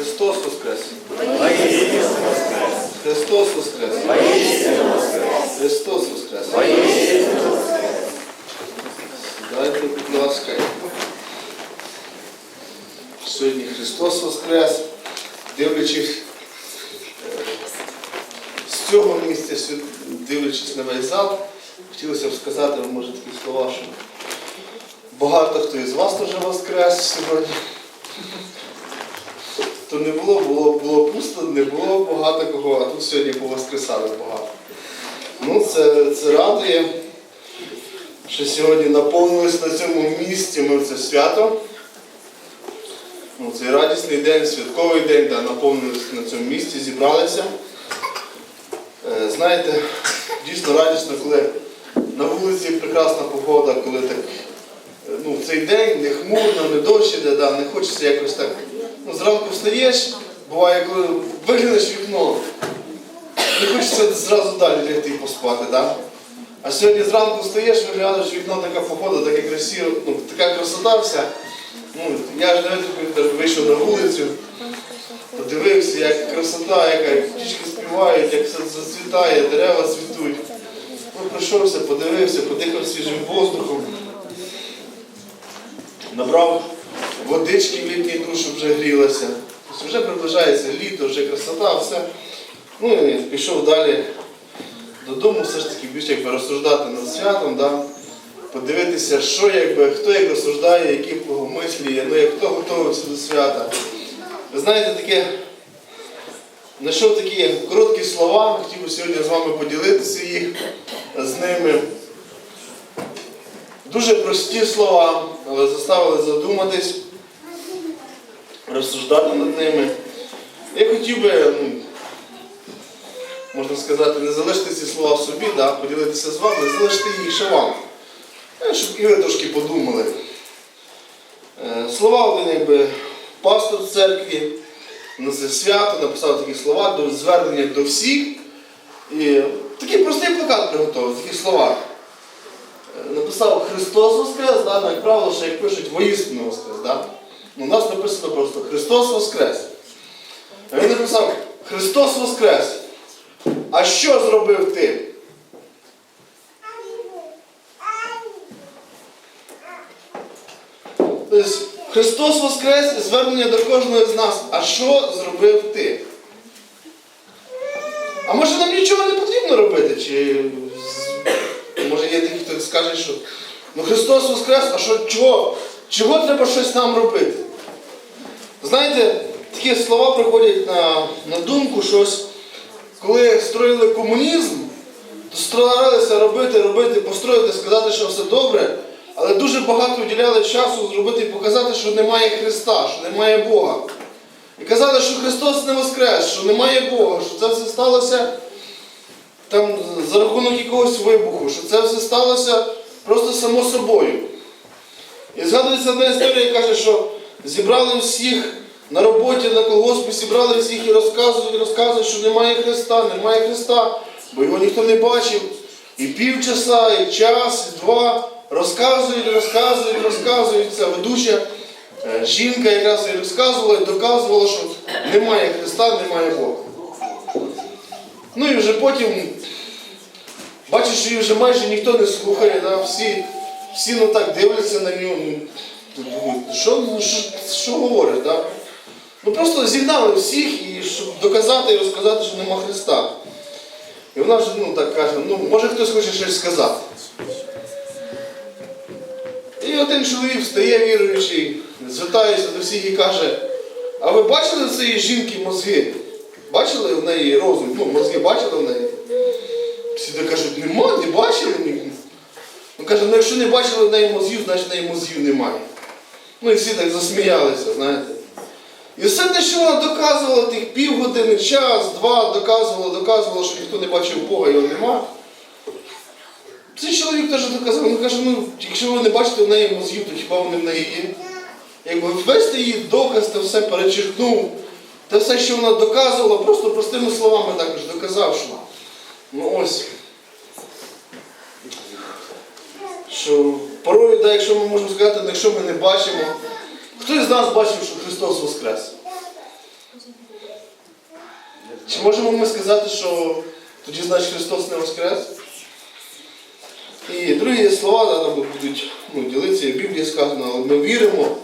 Христос Воскрес! Христос Воскрес! Христос Воскрес! Сідайте, будь ласка. Сьогодні Христос Воскрес, дивлячись е, з цього місця, дивлячись на весь зал, хотілося б сказати, може, такі слова, що багато хто із вас теж воскрес сьогодні. То не було, було, було пусто, не було багато кого, а тут сьогодні повоскресали багато. Ну, це, це радує, що сьогодні наповнились на цьому місці ми це свято. Ну, цей радісний день, святковий день, да, наповнились на цьому місці, зібралися. Е, знаєте, дійсно радісно, коли на вулиці прекрасна погода, коли так е, ну, цей день не хмурно, не дощ іде, да, не хочеться якось так. Ну, зранку встаєш, буває, коли виглянеш вікно, не хочеться зразу далі лягти поспати. Да? А сьогодні зранку встаєш, виглядаєш вікно, така погода, таке красиво, ну, така красота вся. Ну, я ж витримав, вийшов на вулицю, подивився, як красота, яка як птічки співають, як все зацвітає, дерева цвітуть. Ну, пройшовся, подивився, подихав свіжим воздухом. Набрав водички в літній душ, вже грілася. Тобто вже приближається літо, вже красота, все. Ну і пішов далі додому, все ж таки більше якби розсуждати над святом, да? подивитися, що якби, хто як розсуждає, які мислі є, ну як хто готується до свята. Ви знаєте, таке, знайшов такі короткі слова, хотів би сьогодні з вами поділитися їх з ними. Дуже прості слова, але заставили задуматись, розсуждати над ними. Я хотів би, ну, можна сказати, не залишити ці слова в собі, да, поділитися з вами, залишити їх ще вам. Щоб і ви трошки подумали. Е, Слова один якби пастор в церкві на це свято написав такі слова до звернення до всіх. І такий простий плакат приготував, такі слова. Е, Написав Христос Воскрес, да, ну, як правило, що як пишуть воістину Воскрес. Да? Ну, У нас написано просто Христос Воскрес. А він написав Христос Воскрес. А що зробив ти? Тобто Христос Воскрес звернення до кожного з нас. А що зробив ти? А може нам нічого не потрібно робити? Чи може є такі, хто скаже, що ну Христос Воскрес, а що чого? Чого треба щось нам робити? Знаєте, такі слова приходять на, на думку, що коли строїли комунізм, то старалися робити, робити, построїти, сказати, що все добре, але дуже багато уділяли часу зробити і показати, що немає Христа, що немає Бога. І казали, що Христос не воскрес, що немає Бога, що це все сталося там за рахунок якогось вибуху, що це все сталося просто само собою. І згадується одна історія, яка каже, що зібрали всіх на роботі, на колгоспі, зібрали всіх і розказують, і розказують, що немає Христа, немає Христа, бо його ніхто не бачив. І півчаса, і час, і два розказують, розказують, розказують. Ця ведуча е, жінка якраз і розказувала і доказувала, що немає Христа, немає Бога. Ну і вже потім бачиш, що її вже майже ніхто не слухає, да? всі, всі ну так дивляться на нього. Ну, що, ну, що, що говорить, да? Ну просто зігнали всіх, і щоб доказати і розказати, що нема Христа. І вона вже ну, так каже, ну може хтось хоче щось сказати. І один чоловік встає віруючий, звертається до всіх і каже, а ви бачили в цієї жінки мозги? Бачили в неї розум? Ну, мозги бачили в неї? Всі кажуть, нема, не бачили. ні». Ну каже, ну якщо не бачили в неї мозгів, значить в неї мозгів немає. Ну і всі так засміялися, знаєте. І все те, що вона доказувала тих півгодини, час, два, доказувала, доказувала, що ніхто не бачив Бога, його нема. Цей чоловік теж доказав, він каже, ну, якщо ви не бачите в неї мозгів, то хіба вони в неї є? Якби ввести її доказ, та все перечеркнув, те все, що вона доказувала, просто простими словами також доказав, що ну ось. Що порою, да, якщо ми можемо сказати, якщо ми не бачимо, хто із нас бачив, що Христос Воскрес? Чи можемо ми сказати, що тоді значить Христос не воскрес? І другі слова да, там будуть ну, ділитися, в Біблії сказано, але ми віримо,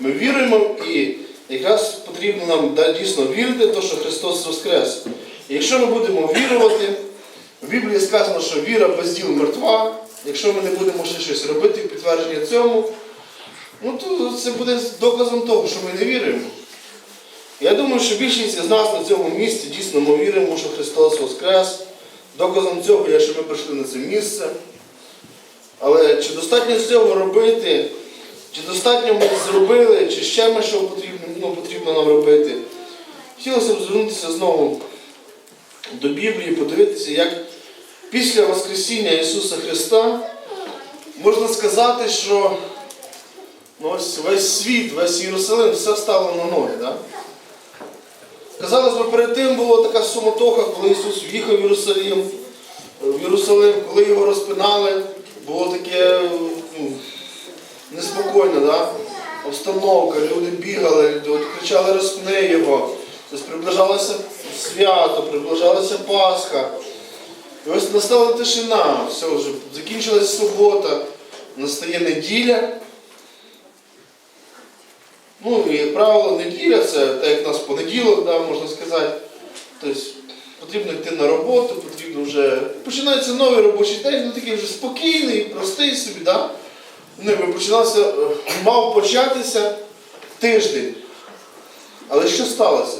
ми віримо і якраз потрібно нам да, дійсно вірити, в те, що Христос воскрес. І якщо ми будемо вірувати, в Біблії сказано, що віра без діл мертва. Якщо ми не будемо ще щось робити в підтвердження цьому, ну то це буде доказом того, що ми не віримо. Я думаю, що більшість з нас на цьому місці дійсно ми віримо, що Христос Воскрес. Доказом цього є, що ми прийшли на це місце. Але чи достатньо цього робити, чи достатньо ми зробили, чи ще ми що потрібно, ну, потрібно нам робити? Хотілося б звернутися знову до Біблії, подивитися, як після Воскресіння Ісуса Христа можна сказати, що ну, ось весь світ, весь Єрусалим, все стало на ноги. Да? Казалось би, перед тим була така суматоха, коли Ісус в'їхав в Єрусалим, в Єрусалим, коли його розпинали, було таке ну, неспокійно, да? обстановка, люди бігали, от кричали розпни його. Тобто приближалося свято, приближалася Пасха. І ось настала тишина, все вже закінчилась субота, настає неділя. Ну, і, як правило, неділя це так як у нас понеділок, да, можна сказати. Тобто потрібно йти на роботу, потрібно вже. Починається новий робочий день, ну такий вже спокійний, простий собі, да? Ну, починався, е, мав початися тиждень. Але що сталося?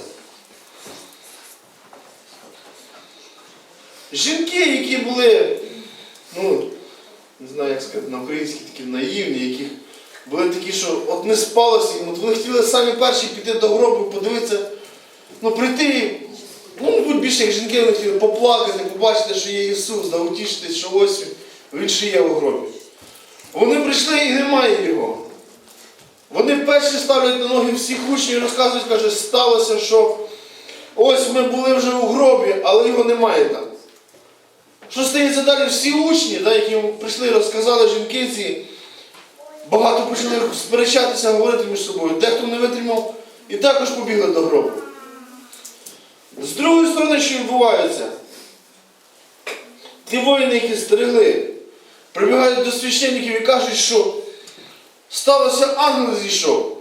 Жінки, які були, ну, не знаю, як сказати, на українській такі наївні, яких були такі, що от не спалося їм, от вони хотіли самі перші піти до гробу, подивитися, ну прийти, ну, мабуть, більше як жінки вони хотіли поплакати, побачити, що є Ісус, да, утішитись, що ось він, він ще є в гробі. Вони прийшли і немає його. Вони перші ставлять на ноги всіх учнів і розказують, каже, сталося, що ось ми були вже у гробі, але його немає там. Що стається далі? Всі учні, да, які прийшли розказали жінки ці, багато почали сперечатися, говорити між собою. Дехто не витримав і також побігли до гробу. З другої сторони, що відбувається? Ті воїни, які стерегли, прибігають до священників і кажуть, що сталося ангел зійшов.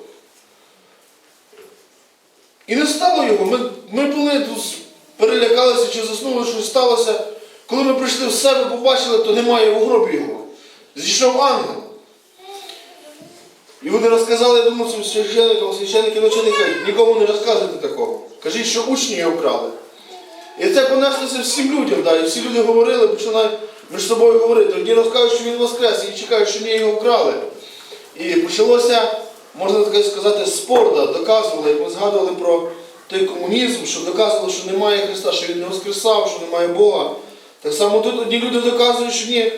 І не стало його. Ми, ми були тут, перелякалися чи заснули, що сталося. Коли ми прийшли в себе, побачили, то немає в гробі його. Зійшов ангел. І вони розказали, я думаю, священникам, священники начальника, нікому не розказуйте такого. Кажіть, що учні його вкрали. І це понеслося всім людям, да, і всі люди говорили, починають між собою говорити. Одні розкажуть, що він воскрес, інші чекають, що ні, його вкрали. І почалося, можна так сказати, спор, да, доказували, як ми згадували про той комунізм, що доказували, що немає Христа, що Він не воскресав, що немає Бога. Так само тут одні люди доказують, що ні,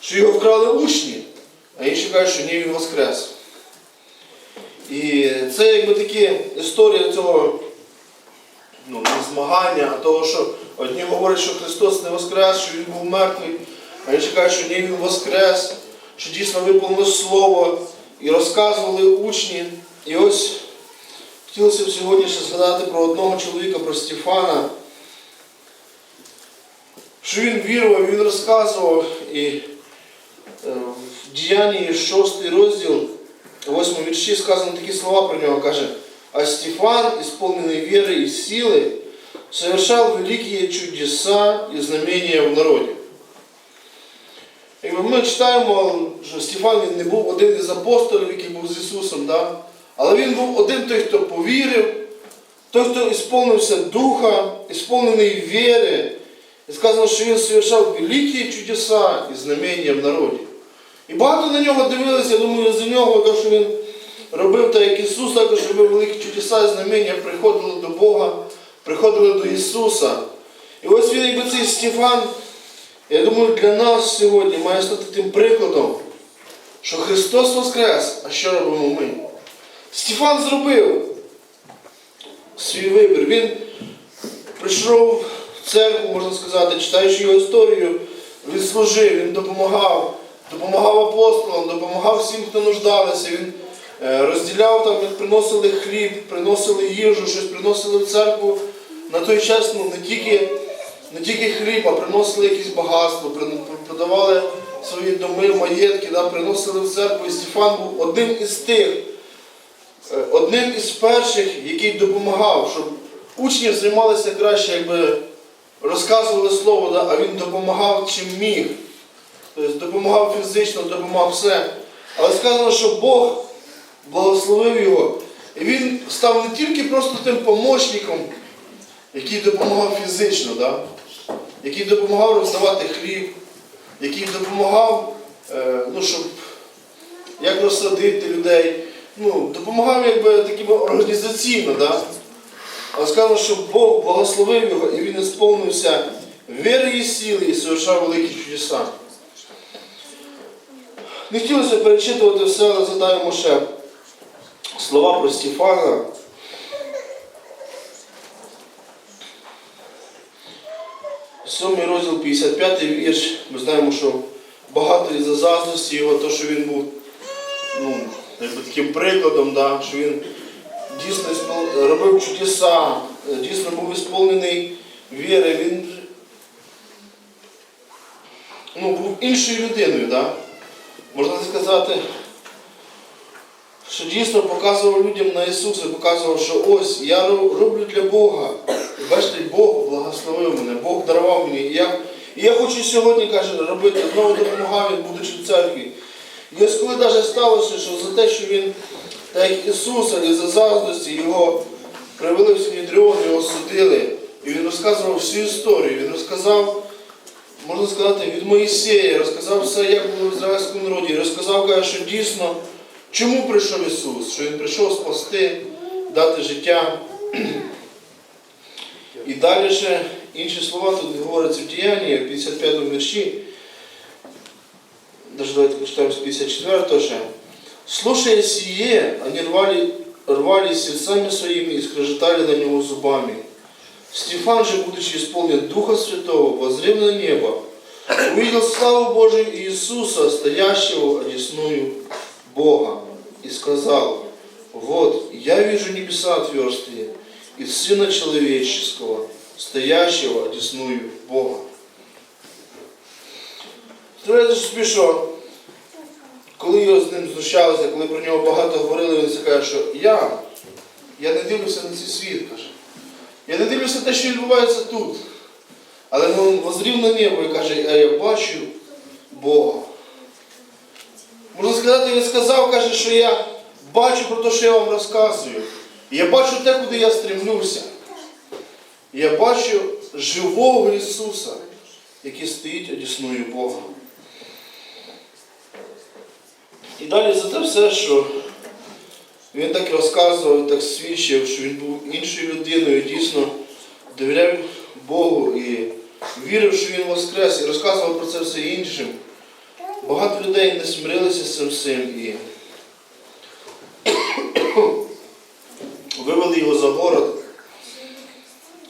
що його вкрали учні, а інші кажуть, що ні, він воскрес. І це якби такі історія цього ну, змагання, того, що одні говорять, що Христос не воскрес, що Він був мертвий, а інші кажуть, що ні, Він воскрес, що дійсно виповнило слово і розказували учні. І ось хотілося б сьогодні ще згадати про одного чоловіка, про Стефана, що він вірував, він розказував і е, в діянні 6 розділ, 8 вірші сказано такі слова про нього, каже, а Стефан, исполненный веры и силы, совершал великие чудеса и знамения в народі. Якби ми читаємо, що Стефан він не був один із апостолів, який був з Ісусом, да? але він був один той, хто повірив, той, хто ісполнився Духа, ісполнений віри. І сказано, що він совершав великі чудеса і знамення в народі. І багато на нього дивилися, я думаю, за нього, то, що він робив так, як Ісус, також робив великі чудеса і знамення, приходили до Бога, приходили до Ісуса. І ось він, якби цей Стефан, я думаю, для нас сьогодні має стати тим прикладом, що Христос Воскрес, а що робимо ми? Стефан зробив свій вибір. Він прийшов церкву, можна сказати, читаючи його історію, він служив, він допомагав, допомагав апостолам, допомагав всім, хто нуждався. Він е, розділяв там, як приносили хліб, приносили їжу, щось приносили в церкву. На той час ну, не тільки, не тільки хліб, а приносили якісь багатство, прин- продавали свої доми, маєтки, да, приносили в церкву. І Стефан був одним із тих, е, одним із перших, який допомагав, щоб учні займалися краще, якби розказували слово, да, а він допомагав чим міг. Тобто допомагав фізично, допомагав все. Але сказано, що Бог благословив його. І він став не тільки просто тим помощником, який допомагав фізично, да? який допомагав роздавати хліб, який допомагав, е, ну, щоб як розсадити людей, ну, допомагав якби таким організаційно. Да? Але сказано, що Бог благословив його і він сповнився віри і сили і совершав великі чудеса. Не хотілося перечитувати все, але задаємо ще слова про Стефана. Сьомий розділ 55 вірш. Ми знаємо, що багато із-за заздрості його, то, що він був ну, таким прикладом, да, що він дійсно робив чудеса, е, дійсно був ісполнений віри. Він ну, був іншою людиною. Да? Можна сказати, що дійсно показував людям на Ісуса, показував, що ось я роблю для Бога. Бачите, Бог благословив мене, Бог дарував мені. І я, і я хочу сьогодні, каже, робити, знову допомагав він, будучи в церкві. І ось коли навіть сталося, що за те, що він, так як Ісуса, і за заздрості, його привели в Синедріон, його судили. І він розказував всю історію. Він розказав можна сказати, від Моїсея, розказав все, як було в ізраїльському народі, розказав, каже, що дійсно, чому прийшов Ісус, що Він прийшов спасти, дати життя. І далі ще інші слова тут говоряться в діянні, в 55 му вірші. Даже давайте почитаем с 54 ще. Слушая сие, они рвали, рвали сердцами своими и скрежетали на него зубами. Стефан же, будучи исполнен Духа Святого, воззрел на небо, увидел славу Божию Иисуса, стоящего одесную Бога, и сказал, вот, я вижу небеса отверстые, и Сына Человеческого, стоящего одесную Бога. Собі, що коли його з ним знущалися, коли про нього багато говорили, він каже, що я, я не дивлюся на цей світ, каже. Я не дивлюся те, що відбувається тут. Але він возрів на небо і каже, а я бачу Бога. Можна сказати, він сказав, каже, що я бачу про те, що я вам розказую. Я бачу те, куди я стремлюся. І я бачу живого Ісуса, який стоїть одісною Бога. І далі за те все, що він так розказував, так свідчив, що він був іншою людиною, дійсно довіряв Богу і вірив, що він воскрес, і розказував про це все іншим. Багато людей не смирилися з цим всім і вивели його за город.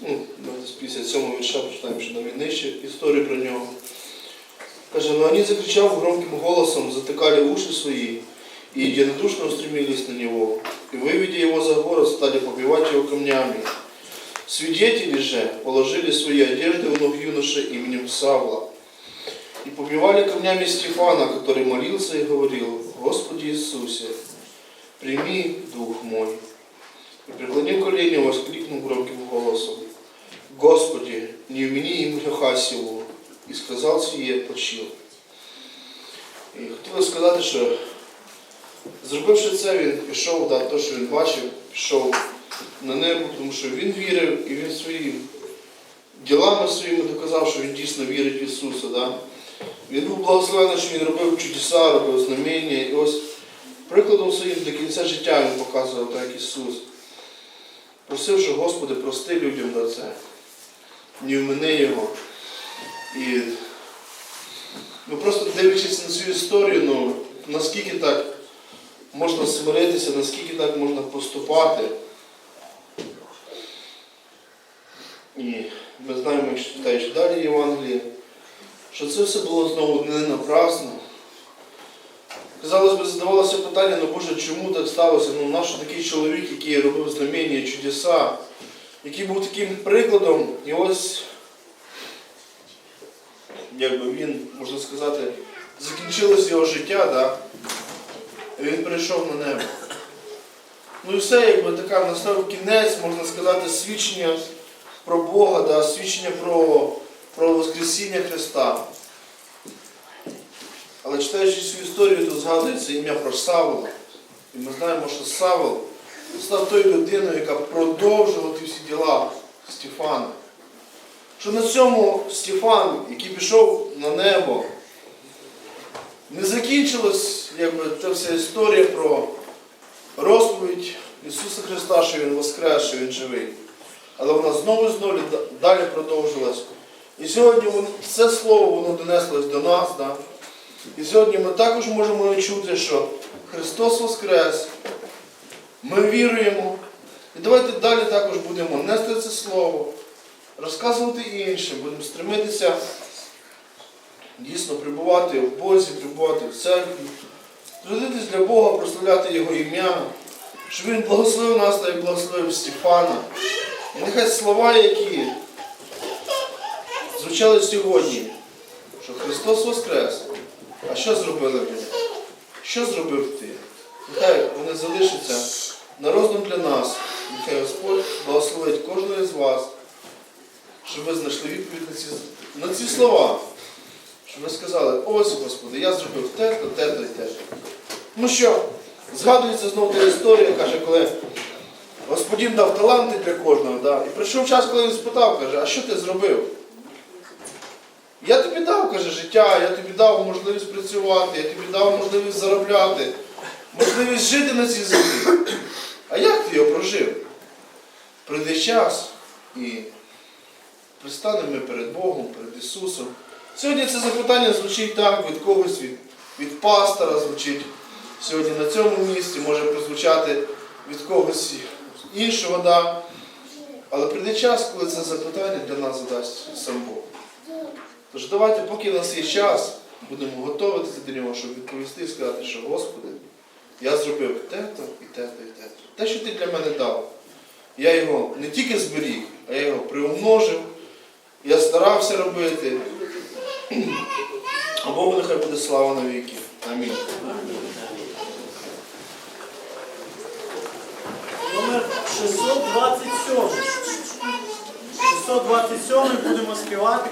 Ну, з 57 вірша почитаємо ще навіть нижче історію про нього. Каже, но они, закричав громким голосом, затыкали уши свои и единодушно устремились на него. И, выведя его за город, стали побивать его камнями. Свидетели же положили свои одежды в ног юноши именем Савла. И побивали камнями Стефана, который молился и говорил, Господи Иисусе, прими дух мой. И преклонив колени, воскликнул громким голосом, Господи, не вмени им греха сего. і сказав сіє почив. І хотілося сказати, що зробивши це, він пішов, да, те, що він бачив, пішов на небо, тому що він вірив і він своїми ділами своїми доказав, що він дійсно вірить в Ісуса. Да? Він був благословений, що він робив чудеса, робив знамення. І ось прикладом своїм до кінця життя він показував так, як Ісус. Просив, що Господи, прости людям за це. Не вмини його. І ну, просто дивлячись на цю історію, ну, наскільки так можна смиритися, наскільки так можна поступати. І ми знаємо, якщо читаючи далі Євангеліє, що це все було знову не напрасно. Казалось би, задавалося питання, ну Боже, чому так сталося? Ну, наш такий чоловік, який робив знамення, чудеса, який був таким прикладом, і ось, якби він, можна сказати, закінчилось його життя, да? і він перейшов на небо. Ну і все, якби така настав кінець, можна сказати, свідчення про Бога, да, свідчення про, про Воскресіння Христа. Але читаючи цю історію, тут згадується ім'я про Савла. І ми знаємо, що Савл став тою людиною, яка продовжила ті всі діла Стефана. Що на цьому Стефан, який пішов на небо, не закінчилась якби, ця вся історія про розповідь Ісуса Христа, що Він воскрес, що Він живий. Але вона знову і знову далі продовжилась. І сьогодні це слово воно донеслось до нас. Да? І сьогодні ми також можемо чути, що Христос Воскрес, ми віруємо. І давайте далі також будемо нести це слово, розказувати іншим, будемо стремитися дійсно прибувати в Бозі, прибувати в церкві, трудитись для Бога, прославляти Його ім'я, щоб Він благословив нас та як благословив Стефана. І нехай слова, які звучали сьогодні, що Христос Воскрес. А що зробили ви? Що зробив ти? Нехай вони залишаться на роздум для нас. Нехай Господь благословить кожного з вас, щоб ви знайшли відповідь на ці, на ці слова. Щоб ви сказали, ось Господи, я зробив те-то, те-то і те. Ну що, згадується знову та історія, каже, коли Господин дав таланти для кожного. Да? І прийшов час, коли він спитав, каже, а що ти зробив? Я тобі дав, каже, життя, я тобі дав можливість працювати, я тобі дав можливість заробляти, можливість жити на цій землі. А як ти його прожив? Прийде час і пристанемо ми перед Богом, перед Ісусом. Сьогодні це запитання звучить так від когось, від, від пастора звучить сьогодні на цьому місці, може прозвучати від когось іншого, да. але прийде час, коли це запитання для нас задасть сам Бог. Тож давайте, поки в нас є час, будемо готуватися до нього, щоб відповісти і сказати, що Господи, я зробив те-то і те-то і те-то. Те, що ти для мене дав, я його не тільки зберіг, а я його приумножив, я старався робити. А Богу нехай буде слава на віки. Амінь. Номер 627. 627 будемо співати.